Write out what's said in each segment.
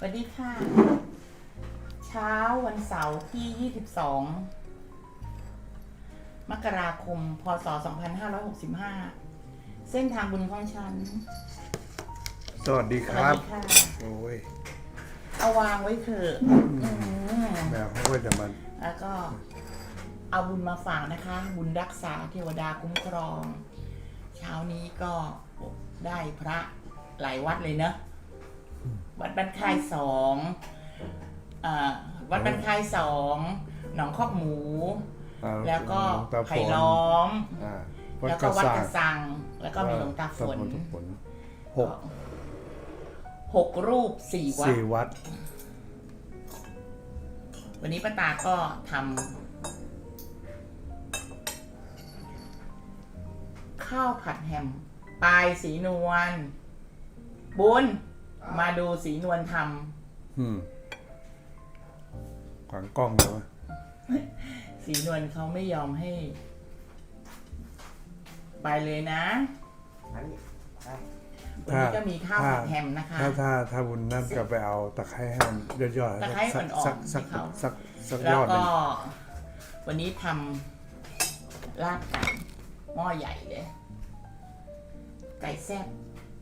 สวัสดีค่ะ เช้าวันเสาร์ที่ 22 มกราคม พศ 2565 เส้นทางบุญของฉัน สวัสดีสควัสรับ ดีค่ะ โอ้ยเอาวางไว้เถอะอืมแมวเขาก็จะมาแล้วก็ เอาบุญมาฝากนะคะ บุญรักษาเทวดาคุ้มครอง เช้านี้ก็ได้พระหลายวัดเลยเนอะ วัดบ้านค่ายสองเอ่อวัดบ้านค่ายสองหนองคอกหมูอ่าแล้วก็หลวงตาฝไผ่นล้อมอ่าวัดแล้วกก็ระวัดสักงระสัง แล้วก็มีหลวงตาฝนหลวงตาฝนหกหกรูปสี่วัดสี่วัด วันนี้ป้าตาก็ทำข้าวผัดแฮมปลายสีนวลบุญ มาดูสีนวลทอืมขวางกล้องเลยวะำสีนวลเขาไม่ยอมให้ ไปเลยนะอันนี้อะวันนี้ก็มีข้าวผัดแฮมนะคะ ถ้าถ้าถ้าบุญนั่นก็ไปเอาตะไคร้ให้มันยอดๆตะไคร้สักอ่อนๆสักสักให้เขา สักสักแล้ยวอดหนึ่ก็งวันนี้ทำลาบไก่หม้อใหญ่เลย ไก่แซ่บ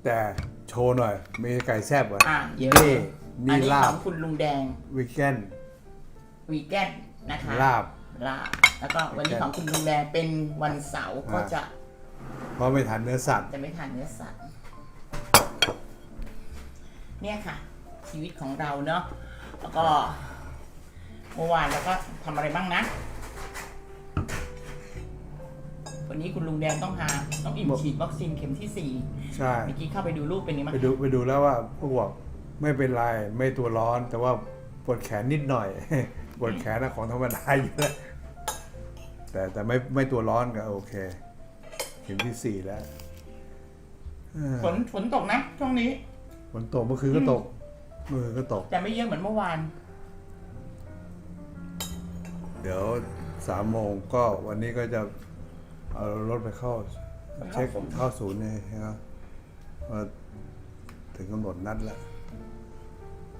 แต่โชว์หน่อย มีไก่แซ่บเหรออะเยอะนี่อันี่นนี้ลาขบองคุณลุงแดงวีแกนวีแกนนะคะลาบ ลาบแล้วก็วันนี้วีแกนของคุณลุงแดงเป็นวันเสาร์ก็อ่า จะเพราะไม่ทานเนื้อสัตว์จะไม่ทานเนื้อสัตว์เนี่ยค่ะ ชีวิตของเราเนาะแล้วก็เมื่อวานเราก็ทำอะไรบ้างนะ วันนี้คุณลุงแดงต้องหาต้องอิ่มฉีดวัคซีนเข็มที่สี่ใช่เมื่อกี้เข้าไปดูรูปเป็นยังไงไปบ้างดูไปดูแล้วว่าพวกบอกไม่เป็นไรไม่ตัวร้อน แต่ว่าปวดแขนนิดหน่อยปวดแขนนะของธรรมดาอยู่แล้วแต่แต่ไม่ไม่ตัวร้อนก็โอเค เข็มที่สี่แล้วเออฝนฝนตกนะช่วงนี้ฝนตกเมื่อคืนก็ตกเมื่อคืนก็ตก แต่ไม่เยอะเหมือนเมื่อวาน เดี๋ยวสามโมงก็วันนี้ก็จะ เอารถไปเข้า เช็คเข้าศูนย์เนี่ยนะครับว่าถึงกำหนดนัดแล้ว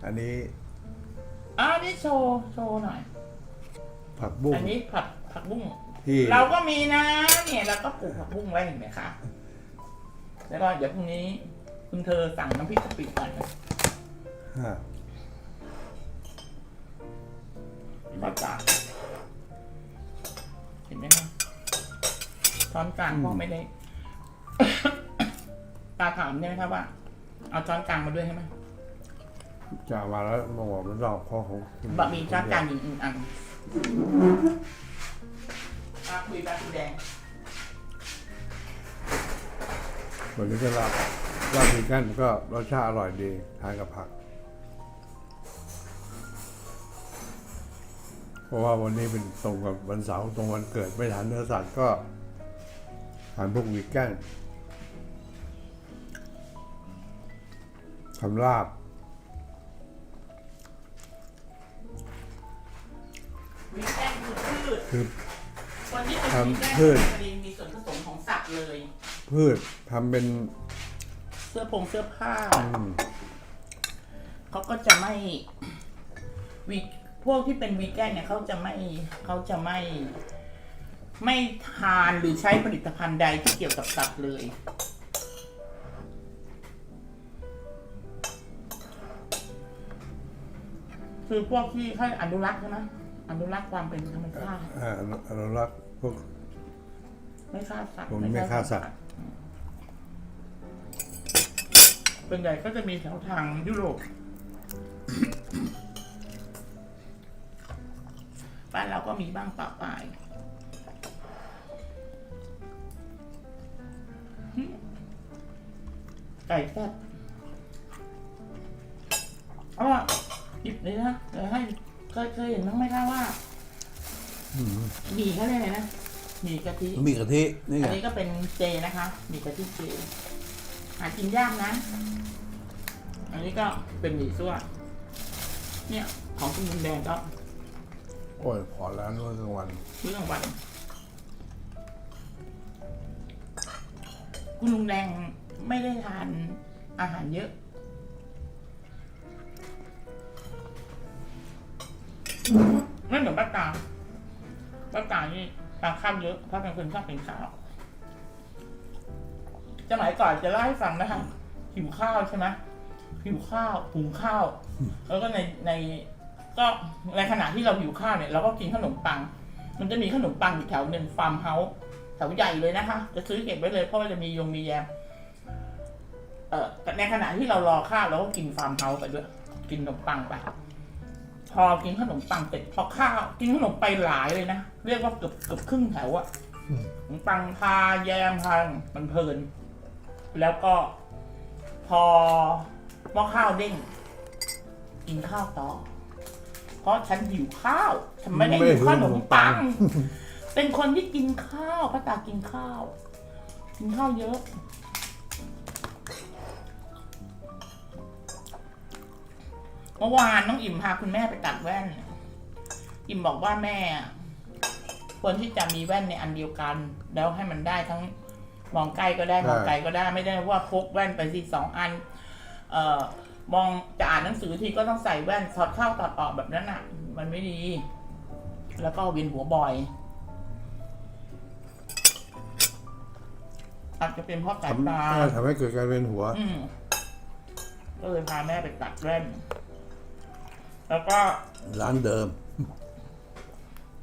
อันนี้อ่านี่โชว์โชว์หน่อย ผักบุ้งอันนี้ผักผักบุ้งที่เราก็มีนะ เนี่ยเราก็ปลูกผักบุ้งไว้เห็นไหมคะแล้วก็เดี๋ยวพรุ่งนี้ คุณเธอสั่งน้ำพริกกะปิก่อนนะอ่าก็จานเห็นไหมคะ ช้อนกลางพ่อไม่ได้ ตาถามใช่ไหมครับว่า เอาช้อนกลางมาด้วยใช่ไหมจะเอามาแล้วมาบอกมันรอบข้อของคุณบะหมี่ช้อนกลางอีกหนึ่งอันอะคุยแบบแดงวันนี้ก็ลาบลาบวีแกันก็รสชาติอร่อยดีทานกับผัก เพราะว่าวันนี้เป็นตรงกับวันเสาร์ตรงวันเกิดไม่ทานเนื้อสัตว์ก็ ทานพวกวีแกนทำลาบวีแกนคือพืชคือ คนที่เป็นทำวีแกนพืชพอดีมีส่วนผสมของสัตว์เลย พืชทำเป็นเสื้อผงเสื้อผ้า อืมเขาก็จะไม่วีพวกที่เป็นวีแกนเนี่ยเขาจะไม่เขาจะไม่ ไม่ทานหรือใช้ผลิตภัณฑ์ใดที่เกี่ยวกับสัตว์เลย คือพวกที่ให้อนุรักษ์ใช่ไหมอนุรักษ์ความเป็นธรรมชาติอ่าอนุรักษ์พวก ไม่ฆ่าสัตว์ผมไม่ฆ่าสัตว์ เป็นใหญ่ก็จะมีแถวทางยุโรปบ้านเราก็มีบ้างปะปาย ไก่แซ่บอ๋อหยิบเลยนะเดี๋ยวให้เคยเคยเห็นบ้างไหมคะว่าหมี่เขาเรียกอะไรนะหมี่กะทิมีกะทินี่ไงอันนี้ก็เป็นเจนะคะหมี่กะทิเจหากินยากนะ อันนี้ก็เป็นหมี่ซั่วเนี่ย ของคุณลุงแดงก็โอ้ยพอแล้วนวดกลางวันมื้อกลางวันคุณลุงแดง ไม่ได้ทานอาหารเยอะ ไม่เหมือนป้าตาป้าตานี่ทานข้าวเยอะเพราะเป็นคนชอบกินข้าวสมัยก่อนจะเล่าให้ฟังนะคะหิวข้าวใช่ไหมหิวข้าวหุงข้าว แล้วก็ในในก็ในขณะที่เราหิวข้าวเนี่ยเราก็กินขนมปัง มันจะมีขนมปังอยู่แถวหนึ่งฟาร์มเฮาส์แถวใหญ่เลยนะคะ จะซื้อเก็บไว้เลยเพราะว่าจะมียงมีแยม เอ่อแต่ในขณะที่เรารอข้าวเราก็กินฟาร์มเฮาส์ไปด้วย กินขนมปังไป พอกินขนมปังเสร็จพอข้าว กินขนมไปหลายเลยนะ เรียกว่าเกือบเกือบครึ่งแถวอะขนมปังพาแยมพามันเพลิน แล้วก็พอหม้อข้าวเด้ง กินข้าวต่อ เพราะฉันหิวข้าวฉันไม่ได้ไม่หิวขนมปังหิวขนมปัง เป็นคนที่กินข้าวป้าตากินข้าว กินข้าวเยอะ เมื่อวานน้องอิ่มพาคุณแม่ไปตัดแว่น อิ่มบอกว่าแม่ ควรที่จะมีแว่นในอันเดียวกัน แล้วให้มันได้ทั้งมองใกล้ก็ได้มองไกลก็ได้ไม่ได้ว่าพกแว่นไปสิสองอัน เอ่อมองจะอ่านหนังสือทีก็ต้องใส่แว่นถอดเข้าถอดออกแบบนั้นอะ มันไม่ดี แล้วก็เวียนหัวบ่อยอาจจะเป็นเพราะสายทำตาทำให้เกิดการเวียนหัวอืมก็เลยพาแม่ไปตัดแว่น แล้วก็ร้านเดิม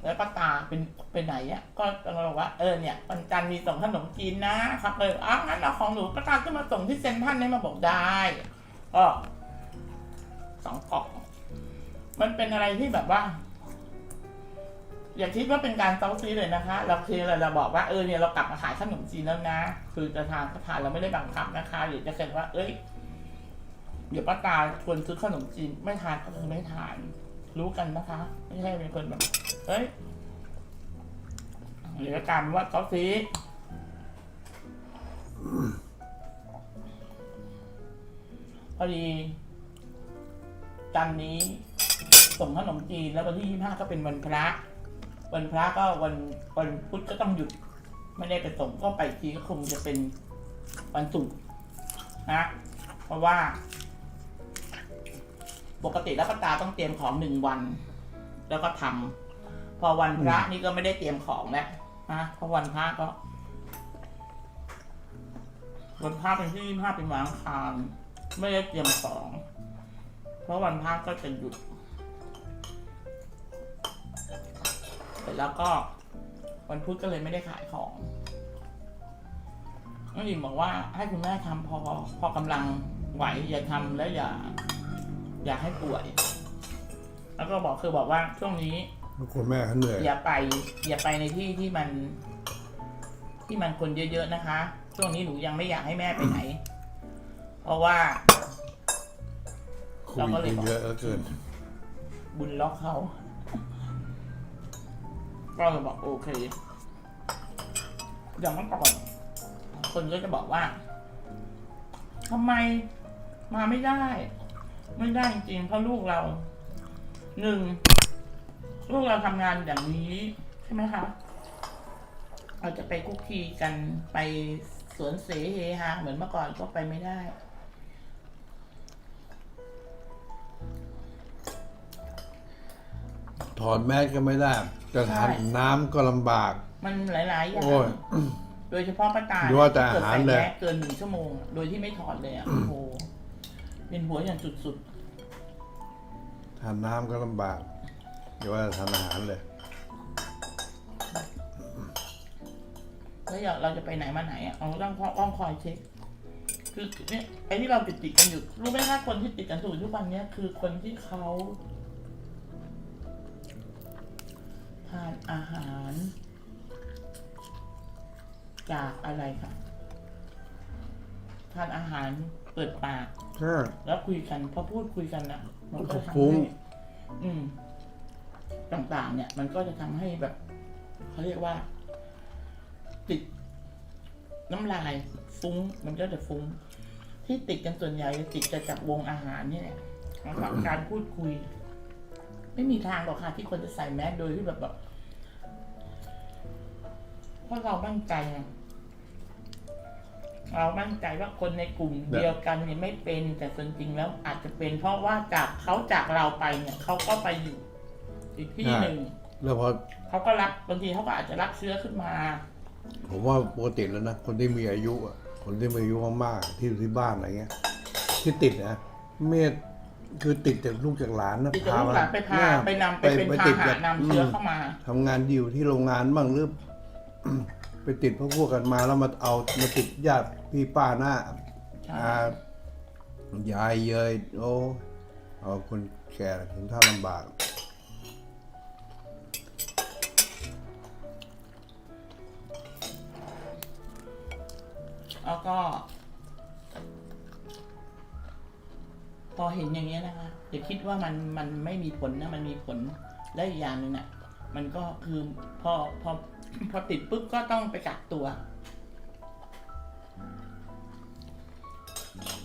แล้วป้าตาเป็นเป็นไหนอะก็เราบอกว่าเออเนี่ยวันจันทร์มีส่งขนมจีนนะครับเลยอ้าวงั้นเอาของหนูป้าตาก็มาส่งที่เซ็นทรัลได้มาบอกได้ก็สองกล่องมันเป็นอะไรที่แบบว่า อย่าคิดว่าเป็นการเซาซีเลยนะคะ เราคือเราเราบอกว่าเออเนี่ยเรากลับมาขายขนมจีนแล้วนะ คือจะทานก็ทานเราไม่ได้บังคับนะคะ หรือจะเกิดว่า เอ้ย เดี๋ยวป้าตาชวนซื้อขนมจีนไม่ทานก็คือไม่ทาน รู้กันนะคะ ไม่ใช่เป็นคนแบบเอ้ยหรือการว่าเขาซีพอดีจันนี้ส่งขนมจีนแล้ววันที่ยี่ห้าก็เป็นวันพระ วันพระก็วันวันพุธก็ต้องหยุด ไม่ได้ไปส่งก็ไปทีก็คงจะเป็นวันศุกร์นะ เพราะว่า ปกติแล้วป้าตาต้องเตรียมของหนึ่งวัน แล้วก็ทำพอวันพระนี่ก็ไม่ได้เตรียมของแล้วนะเพราะวันพระก็วันพระเป็นที่ยี่ห้าเป็นวังคารไม่ได้เตรียมของ เพราะวันพระก็จะหยุดเสร็จแล้วก็วันพุธก็เลยไม่ได้ขายของน้องหญิงบอกว่าให้คุณแม่ทำพอพอกำลังไหวอย่าทำแล้วอย่า อย่าให้ป่วย แล้วก็บอกคือบอกว่าช่วงนี้คุณแม่เขาเหนื่อย อย่าไป อย่าไปในที่ที่มันที่ที่มันคนเยอะๆนะคะ ช่วงนี้หนูยังไม่อยากให้แม่ไปไหน เพราะว่าคุยเราก็เลยกันบอก เยอะเหลือเกิน บุญล็อกเขาก็เลยบอกโอเคอย่างเมื่อก่อนคนก็จะบอกว่าทำไมมาไม่ได้ ไม่ได้จริงๆเพราะลูกเราหนึ่งลูกเราทำงานอย่างนี้ใช่ไหมคะเราจะไปคุกคีกันไปสวนเสเฮฮาเหมือนเมื่อก่อนก็ไปไม่ได้ ถอดแมสก็ไม่ได้ จะทานใช่น้ำก็ลำบาก มันหลายๆอย่างโอ้ย โดยเฉพาะป้าตาดูว่าแต่เกิดอาหารใส่เลยแมสเกินหนึ่งชั่วโมงอะโดยที่ไม่ถอดเลยอะโอ้โห เป็นหัวอย่างสุดทานน้ำก็ลำบากเดี๋ยวว่าจะทานอาหารเลย ๆ แล้วอย่างเราจะไปไหนมาไหนอะเราต้องต้องคอยเช็ค คือเนี่ยไอ้ที่เราติดติดๆกันอยู่ รู้ไหมคะคนที่ติดกันอยู่ทุกวันเนี้ยคือคนที่เขาทานอาหาร จากอะไรคะทานอาหาร เปิดปากใช่ แล้วคุยกันพอพูดคุยกันนะมันก็ก็ทำฟุ้งให้อืม ต่างๆ เนี่ย มันก็จะทำให้แบบเขาเรียกว่า ติด น้ำลายฟุ้ง มันก็จะฟุ้ง ที่ติดกันส่วนใหญ่จะติดจะจากวงอาหารเนี่ยแหละนะครับการพูดคุย ไม่มีทางหรอกค่ะที่คนจะใส่แมสโดยที่แบบแบบเพราะเรามั่นใจไง เรามั่นใจว่าคนในกลุ่มเดียวกันเนี่ยไม่เป็น แต่ส่วนจริงแล้วอาจจะเป็น เพราะว่าจากเขาจากเราไปเนี่ยเขาก็ไปอยู่อีกที่หนึ่งแล้วพอเขาก็รับบางทีเขาก็อาจจะรับเชื้อขึ้นมา ผมว่าปกติแล้วนะคนที่มีอายุอะคนที่มีอายุมากๆที่อยู่ที่บ้านอะไรเงี้ย ที่ติดนะเมดคือติดจากลูกจากหลานนะติดจากลูกหลานไปพาเนี่ยไปนำไปเป็นพาติดหะจากนำเชื้อมเข้ามาทำงานอยู่ที่โรงงานบ้างหรือ ไปติดพวกพวกกันมาแล้วมาเอามาติดญาติพี่ป้าหน้าใช่อายายเยยโอ้เอาคนแก่ถึงท่าลำบากแล้วก็ พอเห็นอย่างเงี้ยนะคะอย่าคิดว่ามันมันไม่มีผลนะ มันมีผลและอีกอย่างหนึ่งน่ะ มันก็คือพอพอ พอติดปุ๊บก็ต้องไปกักตัว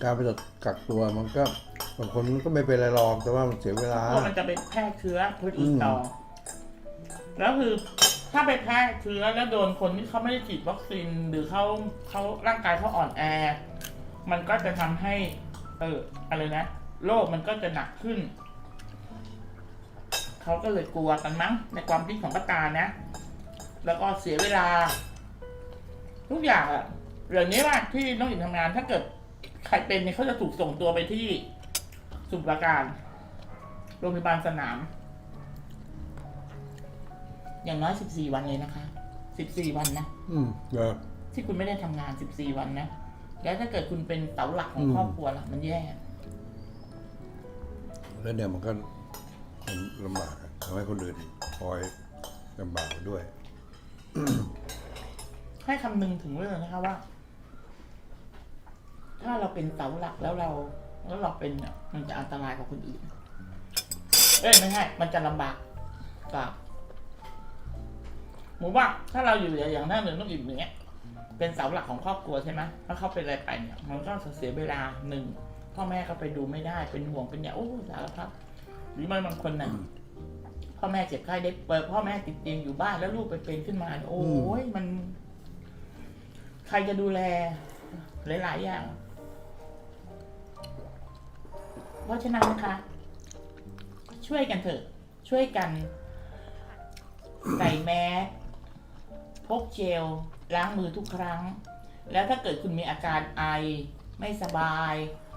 การไปกักตัวมันก็บางคนมันก็ไม่เป็นไรหรอกแต่ว่ามันเสียเวลา เพราะมันจะไปแพร่เชื้อคนอื่นต่ออแล้วคือถ้าไปแพร่เชื้อแล้วโดนคนที่เขาไม่ได้ฉีดวัคซีนหรือเขาเขาร่างกายเขาอ่อนแอ มันก็จะทำให้ เอออะไรนะโรคมันก็จะหนักขึ้น เขาก็เลยกลัวกันมั้งในความคิดของป้าตานะ แล้วก็เสียเวลา ทุกอย่างอะเรื่องนี้ว่าที่น้องหญิงทำงาน ถ้าเกิดใครเป็นเนี่ยเขาจะถูกส่งตัวไปที่สมุพรปราการโรงพยาบาลสนาม อย่างน้อย14วันเลยนะคะ14วันนะอืมเออ ที่คุณไม่ได้ทำงาน14วันนะแล้วถ้าเกิดคุณเป็นเสาหลักของอืม ครอบครัวล่ะมันแย่แล้วเนี่ยมันก็มันลำบากอะทำให้คนอื่นคอยลำบากด้วย ให้คำนึงถึงเรื่องนะคะว่า ถ้าเราเป็นเสาหลักแล้วเรา แล้วเราเป็นเนี่ยมันจะอันตรายกับคนอื่น เอ้ยไม่ใช่มันจะลำบากกับหมูว่าถ้าเราอยู่อย่างหน้าเหนือต้องอิ่มอย่างเงี้ย เป็นเสาหลักของครอบครัวใช่ไหมถ้าเขาเป็นอะไรไปเนี่ย มันก็เสียเวลาหนึ่งพ่อแม่ก็ไปดูไม่ได้เป็นห่วงเป็นอย่างโอ้สารพัดหรือมันบางคนน่ะ พ่อแม่เจ็บไข้ได้เปิดพ่อแม่ติดเตียงอยู่บ้านแล้วลูกไปเป็นขึ้นมาเนี่ยโอ้ยมัน ใครจะดูแล หลาย ๆ อย่าง เพราะฉะนั้นนะคะ ช่วยกันเถอะ ช่วยกันใส่แมสพกเจลล้างมือทุกครั้ง แล้วถ้าเกิดคุณมีอาการไอไม่สบาย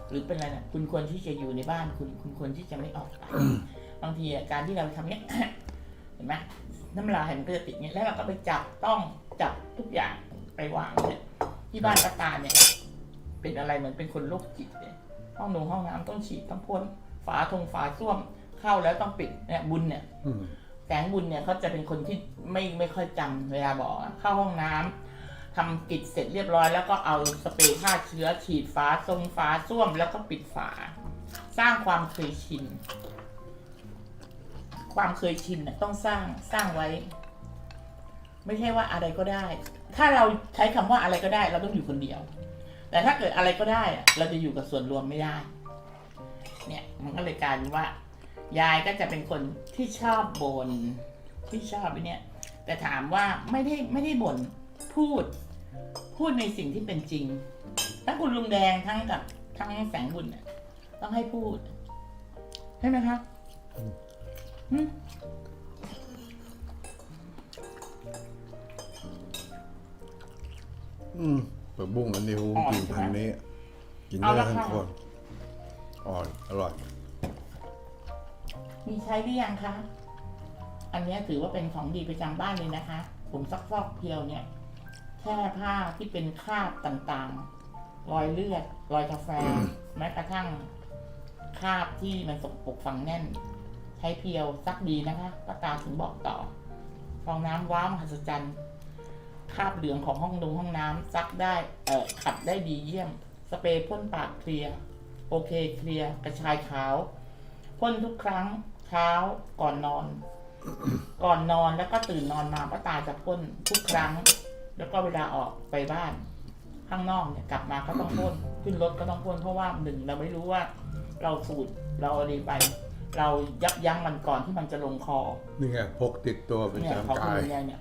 หรือเป็นอะไรนะคุณควรที่จะอยู่ในบ้านคุณ คุณควรที่จะไม่ออกไป บางทีอะการที่เราทำเนี้ยเห็นไหมน้ำลายมันก็จะติดเนี้ยแล้วเราก็ไปจับต้องจับทุกอย่างไปวางเนี่ยที่บ้านป้าตาเนี่ย เป็นอะไรเหมือนเป็นคนโรคจิตเลยห้องนงห้องน้ำต้องฉีดต้องพ่นฝาทงฝาส้วมเข้าแล้วต้องปิดเนี่ยบุญเนี่ยอืมแสงบุญเนี่ยเขาจะเป็นคนที่ไม่ไม่ค่อยจำเวลาบอกว่าเข้าห้องน้ำทำกิจเสร็จเรียบร้อย แล้วก็เอาสเปรย์ฆ่าเชื้อฉีดฝาทรงฝาส้วมแล้วก็ปิดฝา สร้างความเคยชิน ความเคยชินต้องสร้างสร้างไว้ ไม่ใช่ว่าอะไรก็ได้ ถ้าเราใช้คำว่าอะไรก็ได้ เราต้องอยู่คนเดียว แต่ถ้าเกิดอะไรก็ได้ เราจะอยู่กับส่วนรวมไม่ได้ เนี่ยมันก็เลยกลายเป็นว่า ยายก็จะเป็นคนที่ชอบบน่นที่ชอบอ้เนี่ยแต่ถามว่าไม่ได้ไม่ได้บ่นพูด พูดในสิ่งที่เป็นจริงทั้งคุณลุงแดงทั้งกับทั้งแสงบุญเนี่ยต้องให้พูดใช่ไหมครับ อืมอืมผักบุ้งอันนี้ผมกินทางนี้ กินได้ทั้งคนอ่อนอร่อย มีใช้หรือยังคะ อันเนี้ยถือว่าเป็นของดีประจำบ้านเลยนะคะ ผมซักฟอกเพียวเนี่ย แค่ผ้าที่เป็นคราบต่างๆ รอยเลือด รอยกาแฟ แม้กระทั่งคราบที่มันสกปรกฝังแน่น ใช้เพียวซักดีนะคะป้าตาถึงบอกต่อ ฟองน้ำว้าวมหัศจรรย์คราบเหลืองของห้องนงห้องน้ำซักได้เอ่อขัดได้ดีเยี่ยม สเปรย์พ่นปากเคลียร์โอเคเคลียร์กระชายขาวพ่นทุกครั้งเช้าก่อนนอน ก่อนนอนแล้วก็ตื่นนอนมาป้าตาจะพ่นทุกครั้ง แล้วก็เวลาออกไปบ้าน ข้างนอกเนี่ยกลับมาก็ต้องพ่นขึ้นรถก็ต้องพ่นเพราะว่าหนึ่งเราไม่รู้ว่า เราสูดเราอะไรไป เรายับยั้งมันก่อนที่มันจะลงคอนี่ไงพกติดตัวเป็นเนี่ยจำของกาคุณยลุงยายเนี่ย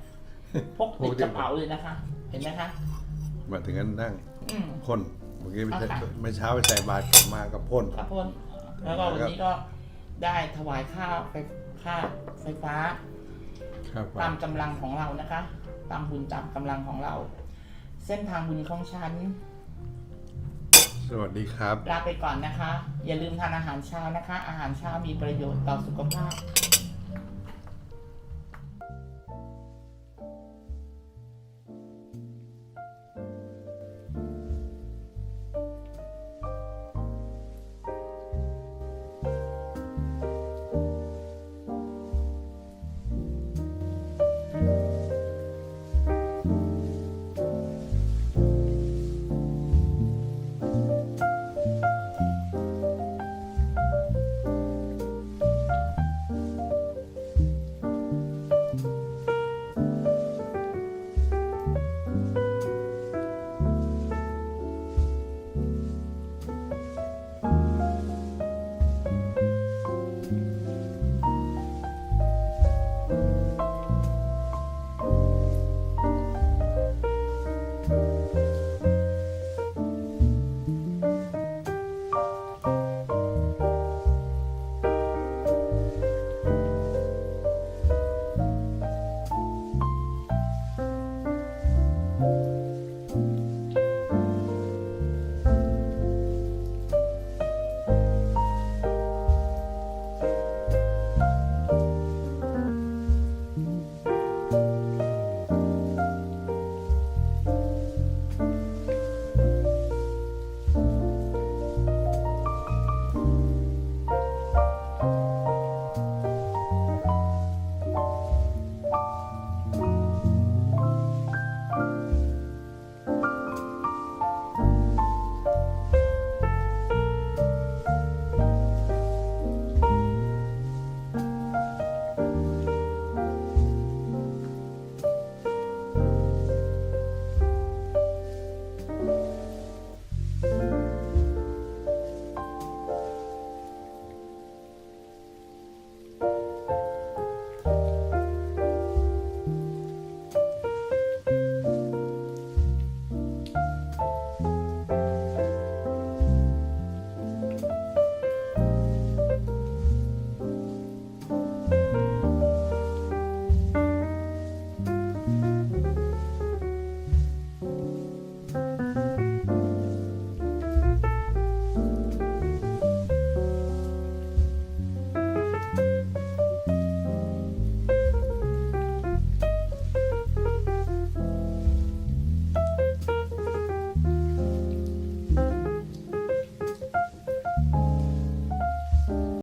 พกติดกระเป๋าเลยนะคะ เห็นไหมคะ มาถึงนั้นนั่งอืม พ่นเมื่อกี้ไม่ใช่เอาค่ะ ไม่เช้าไปใส่บาตรกลับมาก็พ่นข้าวพ่นแล้วก็วันนี้ก็ได้ถวายข้าวไปค่าไฟฟ้า ครับตามกำลังของเรานะคะ ตามบุญตามกำลังของเรา เส้นทางบุญของฉัน สวัสดีครับ ลาไปก่อนนะคะ อย่าลืมทานอาหารเช้านะคะ อาหารเช้ามีประโยชน์ต่อสุขภาพ